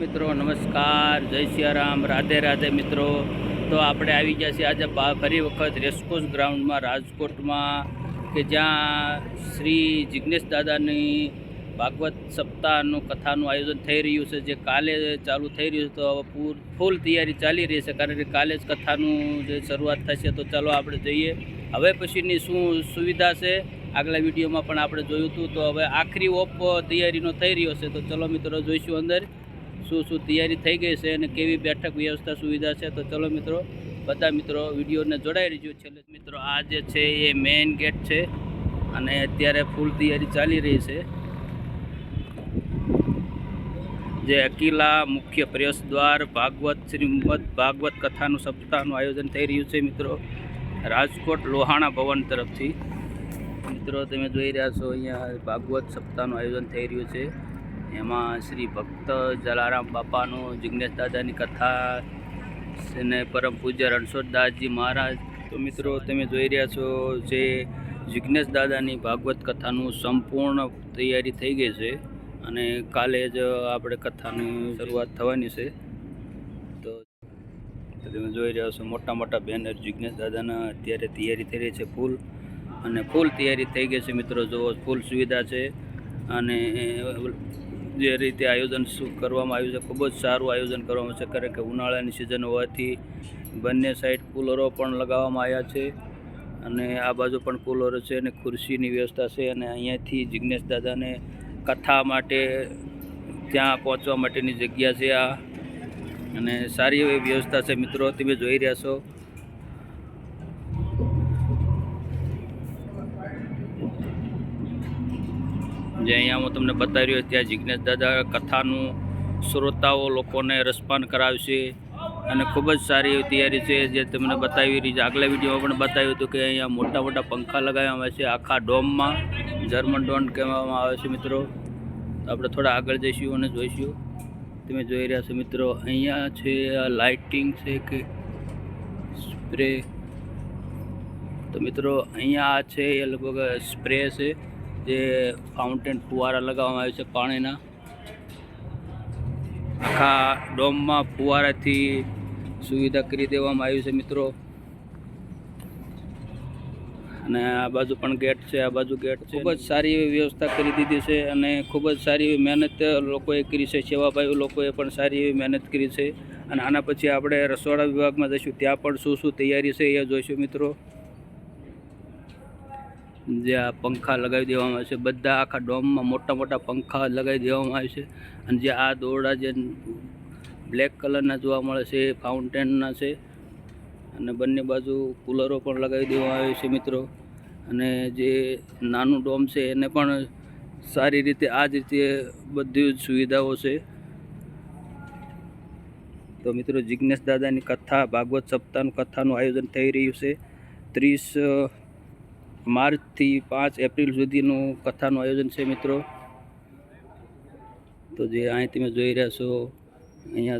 મિત્રો, નમસ્કાર. જય સિયારામ. રાધે રાધે, મિત્રો. તો આપણે આવી ગયા છીએ આજે ફરી વખત રેસકોર્સ ગ્રાઉન્ડમાં, રાજકોટમાં, કે જ્યાં શ્રી જિગ્નેશ દાદાની ભાગવત સપ્તાહનું કથાનું આયોજન થઈ રહ્યું છે. જે કાલે ચાલુ થઈ રહ્યું છે, તો હવે પૂર, ફૂલ તૈયારી ચાલી રહી છે, કારણ કે કાલે જ કથાનું જે શરૂઆત થશે, તો ચાલો આપણે જઈએ. હવે પછીની શું સુવિધા છે? આગલા વિડીયોમાં પણ આપણે જોયું હતું. તો હવે આખરી ઓપ તૈયારીનો થઈ રહ્યો છે. તો ચલો મિત્રો, જોઈશું અંદર. શું શું તૈયારી થઈ ગઈ છે અને કેવી બેઠક વ્યવસ્થા સુવિધા છે, તો ચલો મિત્રો, બધા મિત્રો વિડીયોને જોડાઈ રહેજો. છેલ્લે મિત્રો, આ જે છે એ મેઇન ગેટ છે અને અત્યારે ફૂલ તૈયારી ચાલી રહી છે. જે અકીલા મુખ્ય પ્રવેશ દ્વાર, ભાગવત શ્રીમદ ભાગવત કથાનું, સપ્તાહનું આયોજન થઈ રહ્યું છે મિત્રો, રાજકોટ લોહાણા ભવન તરફથી. મિત્રો, તમે જોઈ રહ્યા છો, અહીંયા ભાગવત સપ્તાહનું આયોજન થઈ રહ્યું છે. એમાં શ્રી ભક્ત જલારામ બાપાનું જિજ્ઞેશ દાદાની કથા અને પરમ પૂજ્ય રણછોડદાસજી મહારાજ. તો મિત્રો, તમે જોઈ રહ્યા છો જે જિજ્ઞેશ દાદાની ભાગવત કથાનું સંપૂર્ણ તૈયારી થઈ ગઈ છે અને કાલે જ આપણે કથાની શરૂઆત થવાની છે. તો તમે જોઈ રહ્યા છો મોટા મોટા બેનર જિજ્ઞેશ દાદાના અત્યારે તૈયારી થઈ રહી છે ફૂલ અને ફૂલ તૈયારી થઈ ગઈ છે મિત્રો. જો ફૂલ સુવિધા છે અને જે રીતે આયોજન કરવામાં આવ્યું છે, ખૂબ જ સારું આયોજન કરવામાં છે. કારણ કે ઉનાળાની સિઝન હોવાથી બંને સાઈડ કુલરો પણ લગાવવામાં આવ્યા છે અને આ બાજુ પણ કુલરો છે અને ખુરશીની વ્યવસ્થા છે અને અહીંયાથી જિજ્ઞેશ દાદાને કથા માટે ત્યાં પહોંચવા માટેની જગ્યા છે આ. અને સારી એવી વ્યવસ્થા છે મિત્રો, તમે જોઈ રહ્યા છો. જે અહીંયા હું તમને બતાવી રહ્યો ત્યાં જિજ્ઞેશ દાદા કથાનું શ્રોતાઓ લોકોને રસપાન કરાવશે અને ખૂબ જ સારી એવી તૈયારી છે જે તમને બતાવી રહી છે. આગલા વિડીયોમાં પણ બતાવ્યું હતું કે અહીંયા મોટા મોટા પંખા લગાવવામાં આવે છે, આખા ડોમમાં જર્મન ડોન કહેવામાં આવે છે મિત્રો. તો આપણે થોડા આગળ જઈશું અને જોઈશું. તમે જોઈ રહ્યા છો મિત્રો, અહીંયા છે, આ લાઇટિંગ છે કે સ્પ્રે તો મિત્રો, અહીંયા આ છે, એ લગભગ સ્પ્રે છે. જે ફાઉન્ટેન ફુવારા લગાવવામાં આવે છે પાણીના. આખા ડોમમાં ફુવારાથી સુવિધા કરી દેવામાં આવી છે મિત્રો. અને આ બાજુ પણ ગેટ છે, આ બાજુ ગેટ છે. ખૂબ જ સારી એવી વ્યવસ્થા કરી દીધી છે અને ખૂબ જ સારી એવી મહેનત લોકોએ કરી છે સેવાભાઈ લોકોએ પણ સારી એવી મહેનત કરી છે. અને આના પછી આપણે રસોડા વિભાગમાં જઈશું, ત્યાં પણ શું શું તૈયારી છે એ જોઈશું મિત્રો. જે આ પંખા લગાવી દેવામાં આવે છે. બધા આખા ડોમમાં મોટા મોટા પંખા લગાવી દેવામાં આવે છે. અને જે આ દોરડા જે બ્લેક કલરના જોવા મળે છે, એ ફાઉન્ટેનના છે. અને બંને બાજુ કુલરો પણ લગાવી દેવામાં આવે છે મિત્રો. અને જે નાનું ડોમ છે, એને પણ સારી રીતે આ જ રીતે બધી જ સુવિધાઓ છે. તો મિત્રો, જિજ્ઞેશ દાદાની કથા, ભાગવત સપ્તાહનું કથાનું આયોજન થઈ રહ્યું છે. ત્રીસ માર્ચથી પાંચ એપ્રિલ સુધીનું કથાનું આયોજન છે મિત્રો. તો જે અહીં તમે જોઈ રહ્યા છો, અહીંયા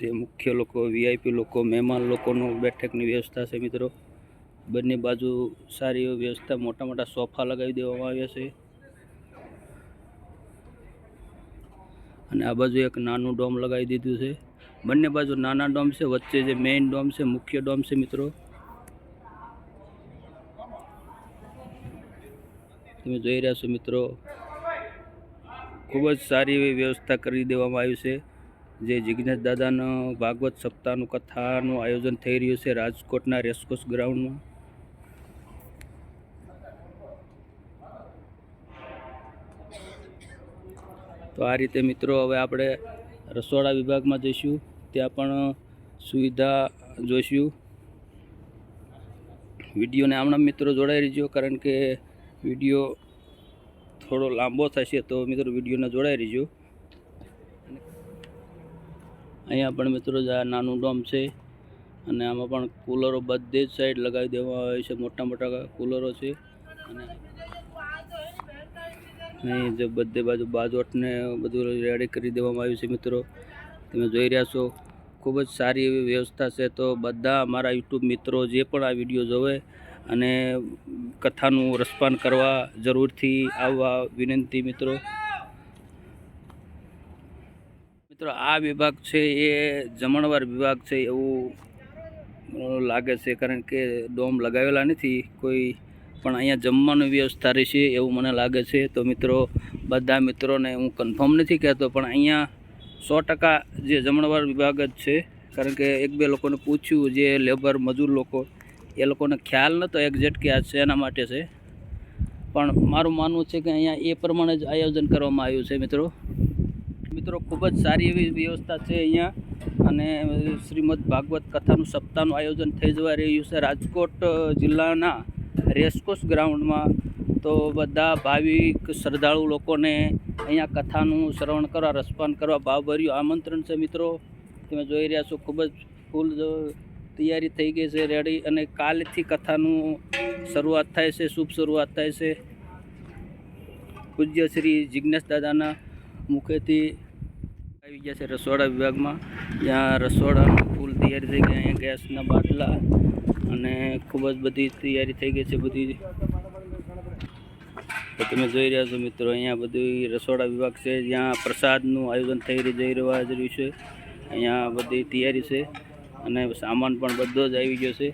જે મુખ્ય લોકો વીઆઈપી લોકો, મહેમાન લોકોનું બેઠકની વ્યવસ્થા છે મિત્રો. બંને બાજુ સારી એવી વ્યવસ્થા, મોટા મોટા સોફા લગાવી દેવામાં આવ્યા છે. અને આ બાજુ એક નાનું ડોમ લગાવી દીધું છે. બંને બાજુ નાના ડોમ છે, વચ્ચે જે મેઇન ડોમ છે, મુખ્ય ડોમ છે મિત્રો. તમે જોઈ રહ્યા છો મિત્રો. ખૂબ જ સારી એવી વ્યવસ્થા કરી દેવામાં આવી છે. જે જિજ્ઞેશ દાદાનો ભાગવત સપ્તાહનું કથાનું આયોજન થઈ રહ્યું છે રાજકોટના રેસકોર્સ ગ્રાઉન્ડમાં. તો આ રીતે મિત્રો હવે આપણે રસોડા વિભાગમાં જઈશું. ત્યાં પણ સુવિધા જોઈશું. વિડીયોને હમણાં મિત્રો જોડાઈ રહીજો, કારણ કે વીડિયો થોડો લાંબો થશે તો મિત્રો વિડીયોને જોડાઈ રહીજો. અહીંયા પણ મિત્રો જ આ નાનું ડોમ છે અને આમાં પણ કૂલરો બધે જ સાઈડ લગાવી દેવામાં આવે છે, મોટા મોટા કૂલરો છે. અને અહીં જે બધે બાજુ બાજોટને બધું રેડી કરી દેવામાં આવ્યું છે મિત્રો. તમે જોઈ રહ્યા છો, ખૂબ જ સારી એવી વ્યવસ્થા છે. તો બધા અમારા યુટ્યુબ મિત્રો જે પણ આ વીડિયો જોવે અને કથાનું રસપાન કરવા જરૂરથી આવવા વિનંતી મિત્રો. મિત્રો, આ વિભાગ છે એ જમણવાર વિભાગ છે એવું લાગે છે, કારણ કે ડોમ લગાવેલા નથી કોઈ, પણ અહીંયા જમવાની વ્યવસ્થા રહેશે એવું મને લાગે છે. તો મિત્રો, બધા મિત્રોને હું કન્ફર્મ નથી કહેતો, પણ અહીંયા સો ટકા જે જમણવાર વિભાગ જ છે. કારણ કે એક બે લોકોને પૂછ્યું, જે લેબર મજૂર લોકો એ લોકોને ખ્યાલ નહોતો એક્ઝેક્ટ કે આ શેના માટે છે. પણ મારું માનવું છે કે અહીંયા એ પ્રમાણે જ આયોજન કરવામાં આવ્યું છે મિત્રો. મિત્રો, ખૂબ જ સારી એવી વ્યવસ્થા છે અહીંયા. અને શ્રીમદ ભાગવત કથાનું સપ્તાહનું આયોજન થઈ જવા રહ્યું છે. રાજકોટ જિલ્લાના રેસકોર્સ ગ્રાઉન્ડમાં. તો બધા ભાવિક, શ્રદ્ધાળુ લોકોને અહીંયા કથાનું શ્રવણ કરવા, રસપાન કરવા, ભાવભર્યું આમંત્રણ છે મિત્રો. તમે જોઈ રહ્યા છો, ખૂબ જ ફૂલ તૈયારી થઈ ગઈ છે રેડી અને કાલથી કથાનું શરૂઆત થાય છે, શુભ શરૂઆત થાય છે. પૂજ્ય શ્રી જિજ્ઞેશ દાદાના મુખેથી આવી ગયા છે રસોડા વિભાગમાં. જ્યાં રસોડાનું ફૂલ તૈયારી થઈ ગઈ, અહીંયા ગેસના બાટલા અને ખૂબ જ બધી તૈયારી થઈ ગઈ છે બધી. તમે જોઈ રહ્યા છો મિત્રો, અહીંયા બધી રસોડા વિભાગ છે, જ્યાં પ્રસાદનું આયોજન થઈ જઈ રહ્યા રહ્યું છે. અહીંયા બધી તૈયારી છે. અને સામાન પણ બધો જ આવી ગયો છે.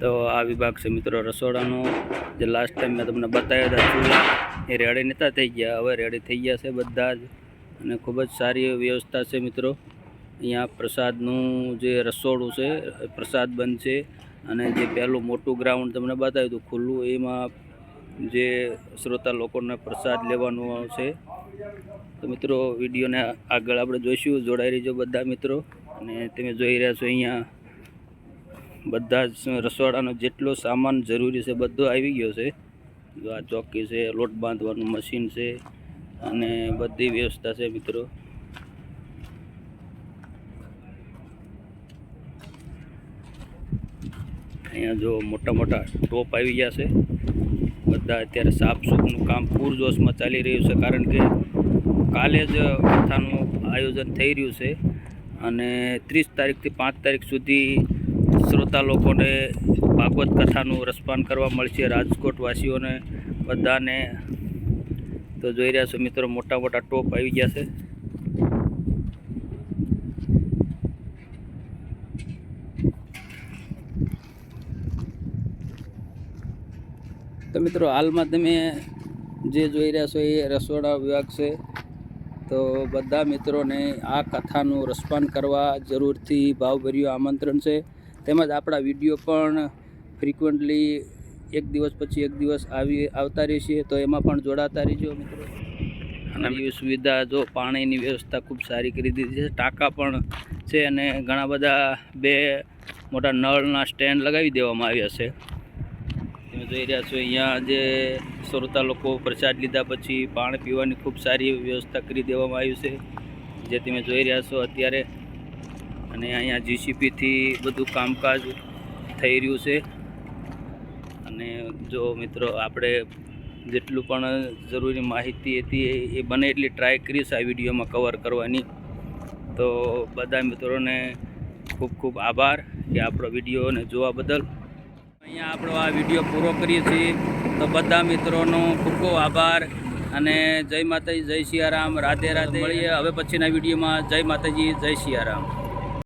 તો આ વિભાગ છે મિત્રો રસોડાનો. જે લાસ્ટ ટાઈમ મેં તમને બતાવ્યા હતા ચૂલા, એ રેડી નહોતા થઈ ગયા, હવે રેડી થઈ ગયા છે બધા જ. અને ખૂબ જ સારી વ્યવસ્થા છે મિત્રો. અહીંયા પ્રસાદનું જે રસોડું છે પ્રસાદ બંધ છે અને જે પહેલું મોટું ગ્રાઉન્ડ તમને બતાવ્યું હતું ખુલ્લું, એમાં જે શ્રોતા લોકોને પ્રસાદ લેવાનો છે. તો મિત્રો, વિડીયોને આગળ આપણે જોઈશું. જોડાઈ રહીજો બધા મિત્રો. અને તમે જોઈ રહ્યા છો અહીંયા બધા જ રસોડાનો જેટલો સામાન જરૂરી છે, બધો આવી ગયો છે. જો આ ચોકી છે, લોટ બાંધવાનું મશીન છે અને બધી વ્યવસ્થા છે મિત્રો. અહીંયા જો મોટા મોટા ટોપ આવી ગયા છે. બધા અત્યારે સાફ સૂફનું કામ પૂરજોશમાં ચાલી રહ્યું છે, કારણ કે કાલે જ કથાનું આયોજન થઈ રહ્યું છે અને ત્રીસ તારીખથી પાંચ તારીખ સુધી શ્રોતા લોકોને ભાગવત કથાનું રસપાન કરવા મળશે. રાજકોટવાસીઓને બધાને તો જોઈ રહ્યા છો મિત્રો મોટા મોટા ટોપ આવી ગયા છે. તો મિત્રો હાલમાં તમે જે જોઈ રહ્યા છો એ રસોડા વિભાગ છે. તો બધા મિત્રોને આ કથાનું રસપાન કરવા જરૂરથી ભાવભર્યું આમંત્રણ છે. તેમજ આપણા વીડિયો પણ ફ્રિકવન્ટલી એક દિવસ પછી એક દિવસ આવી આવતા રહેશે. તો એમાં પણ જોડાતા રહેજો મિત્રો. અને એવી સુવિધા જો પાણીની વ્યવસ્થા ખૂબ સારી કરી દીધી છે. ટાંકા પણ છે અને ઘણા બધા બે મોટા નળના સ્ટેન્ડ લગાવી દેવામાં આવ્યા છે. જોઈ રહ્યા છો. અહીંયા જે શ્રોતા લોકો પ્રસાદ લીધા પછી પાણી પીવાની ખૂબ સારી વ્યવસ્થા કરી દેવામાં આવી છે, જે તમે જોઈ રહ્યા છો અત્યારે. અને અહીંયા જીસીપીથી બધું કામકાજ થઈ રહ્યું છે. અને જો મિત્રો આપણે જેટલું પણ જરૂરી માહિતી હતી એ- બને એટલી ટ્રાય કરીશ આ વિડીયોમાં કવર કરવાની. તો બધા મિત્રોને ખૂબ ખૂબ આભાર કે આપણો વિડીયોને જોવા બદલ. અહીંયા આપણો આ વીડિયો પૂરો કરીએ છીએ. તો બધા મિત્રોનો ખૂબ ખૂબ આભાર અને જય માતાજી જય સિયારામ રાધે રાધે. મળીએ. હવે પછીના વિડીયોમાં. જય માતાજી જય સિયારામ